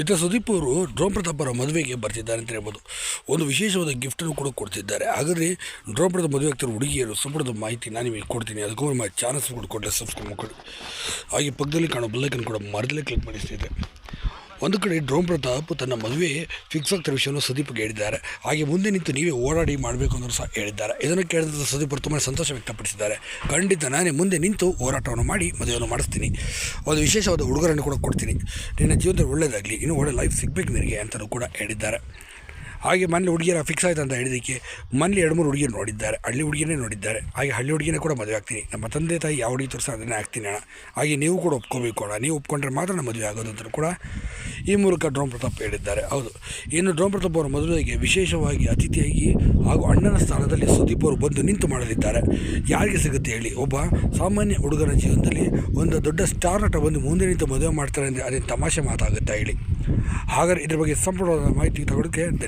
ಇತ್ತ ಸುದೀಪ್ ಅವರು ಡ್ರೋನ್ ಅವರ ಮದುವೆಗೆ ಬರ್ತಿದ್ದಾರೆ ಅಂತ ಹೇಳ್ಬೋದು. ಒಂದು ವಿಶೇಷವಾದ ಗಿಫ್ಟನ್ನು ಕೂಡ ಕೊಡ್ತಿದ್ದಾರೆ. ಹಾಗಾದರೆ ಡ್ರೋನ್ ಮದುವೆ ಆಗ್ತಿರೋ ಹುಡುಗಿಯರು ಸಂಪೂರ್ಣದ ಮಾಹಿತಿ ನಾನು ನಿಮಗೆ ಕೊಡ್ತೀನಿ. ಅದಕ್ಕೂ ನಮ್ಮ ಚಾನಲ್ಸ್ ಕೂಡ ಕೊಟ್ಟರೆ ಸಬ್ಸ್ಕ್ರೈಬ್ ಮಾಡ್ಕೊಳ್ಳಿ. ಹಾಗೆ ಪಕ್ಕದಲ್ಲಿ ಕಾಣೋ ಬೆಲ್ಲೈಕನ್ ಕೂಡ ಮರದಲ್ಲೇ ಕ್ಲಿಕ್ ಮಾಡಿ ಸ್ನೇಹಿತರೆ. ಒಂದು ಕಡೆ ಡ್ರೋಮ್ ಪ್ರತಾಪ್ ತನ್ನ ಮದುವೆ ಫಿಕ್ಸ್ ಆಗ್ತಿರೋ ವಿಷಯವನ್ನು ಸುದೀಪ್ಗೆ ಹೇಳಿದ್ದಾರೆ. ಹಾಗೆ ಮುಂದೆ ನಿಂತು ನೀವೇ ಓಡಾಡಿ ಮಾಡಬೇಕು ಅಂದರೂ ಸಹ ಹೇಳಿದ್ದಾರೆ. ಇದನ್ನು ಕೇಳಿದ ಸುದೀಪ್ ಅವರು ತುಂಬಾ ಸಂತೋಷ ವ್ಯಕ್ತಪಡಿಸಿದ್ದಾರೆ. ಖಂಡಿತ ನಾನೇ ಮುಂದೆ ನಿಂತು ಹೋರಾಟವನ್ನು ಮಾಡಿ ಮದುವೆಯನ್ನು ಮಾಡಿಸ್ತೀನಿ. ಒಂದು ವಿಶೇಷವಾದ ಹುಡುಗರನ್ನು ಕೂಡ ಕೊಡ್ತೀನಿ. ನಿನ್ನ ಜೀವನದಲ್ಲಿ ಒಳ್ಳೆಯದಾಗಲಿ ಇನ್ನೂ ಒಳ್ಳೆ ಲೈಫ್ ಸಿಗಬೇಕು ನಿನಗೆ ಅಂತಲೂ ಕೂಡ ಹೇಳಿದ್ದಾರೆ. ಹಾಗೆ ಮನೇಲಿ ಹುಡುಗಿಯರ ಫಿಕ್ಸ್ ಆಯ್ತು ಅಂತ ಹೇಳಿದ್ದಕ್ಕೆ ಮನೇಲಿ ಎರಡು ಮೂರು ಹುಡುಗಿಯರು ನೋಡಿದ್ದಾರೆ. ಹಳ್ಳಿ ಹುಡುಗಿನೇ ನೋಡಿದ್ದಾರೆ. ಹಾಗೆ ಹಳ್ಳಿ ಹುಡುಗಿನೇ ಕೂಡ ಮದುವೆ ಆಗ್ತೀನಿ. ನಮ್ಮ ತಂದೆ ತಾಯಿ ಯಾವ ಹುಡುಗಿ ತೋರಿಸ ಅದನ್ನೇ ಆಗ್ತೀನಿ ಅಣ್ಣ. ಹಾಗೆ ನೀವು ಕೂಡ ಒಪ್ಕೋಬೇಕು ಅಣ್ಣ. ನೀವು ಒಪ್ಕೊಂಡ್ರೆ ಮಾತ್ರ ನಮ್ಮ ಮದುವೆ ಆಗೋದು ಅಂತ ಕೂಡ ಈ ಮೂಲಕ ಡ್ರೋನ್ ಪ್ರತಾಪ್ ಹೇಳಿದ್ದಾರೆ. ಹೌದು. ಇನ್ನು ಡ್ರೋಮ್ ಪ್ರತಾಪ್ ಅವರ ಮದುವೆಗೆ ವಿಶೇಷವಾಗಿ ಅತಿಥಿಯಾಗಿ ಹಾಗೂ ಅಣ್ಣನ ಸ್ಥಾನದಲ್ಲಿ ಸುದೀಪ್ ಅವರು ಬಂದು ನಿಂತು ಮಾಡಲಿದ್ದಾರೆ. ಯಾರಿಗೆ ಸಿಗುತ್ತೆ ಹೇಳಿ. ಒಬ್ಬ ಸಾಮಾನ್ಯ ಹುಡುಗನ ಜೀವನದಲ್ಲಿ ಒಂದು ದೊಡ್ಡ ಸ್ಟಾರ್ ನಟ ಬಂದು ಮುಂದೆ ನಿಂತು ಮದುವೆ ಮಾಡ್ತಾರೆ ಅಂದರೆ ಅದೇ ತಮಾಷೆ ಮಾತಾಗುತ್ತೆ ಹೇಳಿ. ಹಾಗಾದರೆ ಇದ್ರ ಬಗ್ಗೆ ಸಂಪೂರ್ಣವಾದ ಮಾಹಿತಿ ತಗೊಳ್ಳೋಕ್ಕೆ